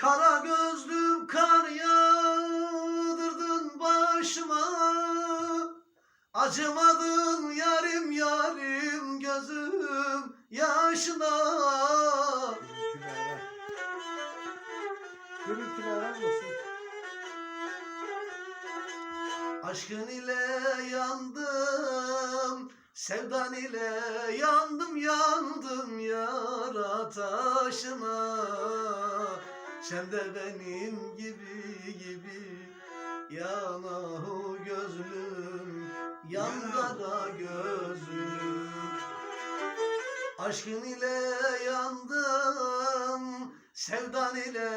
Kara gözlüm kar yağdırdın başıma Acımadın yarim yarim gözüm yaşına Görüntülü ara. Görüntülü arar mısın? Aşkın ile yandım Sevdan ile yandım yandım yara taşına Sen de benim gibi gibi. Yanahu gözlüm Yan kara gözlüm. Aşkın ile yandım Sevdan ile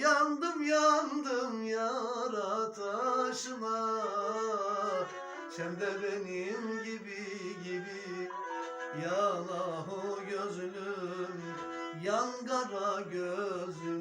yandım yandım yara taşına Sen de benim gibi gibi. Yanahu gözlüm Yan kara gözlüm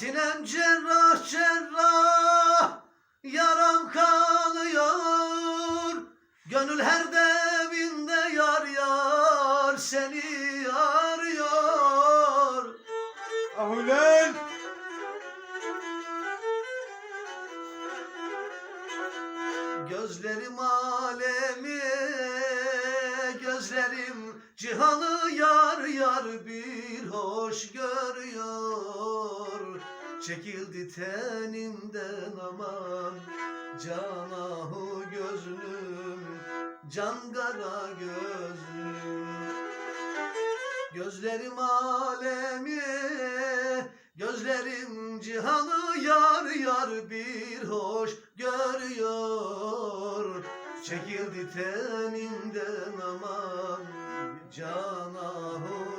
Sinem cerrah cerrah Yaram kanıyor Gönül her deminde yar yar Seni arıyor. Ah ulan! Gözlerim alemi Gözlerim cihanı yar yar bir hoş görüyor Çekildi tenimden aman Canahu gözlüm Can kara gözlüm. Gözlerim alemi Gözlerim cihanı yar yar bir hoş görüyor. Çekildi tenimden aman Canahu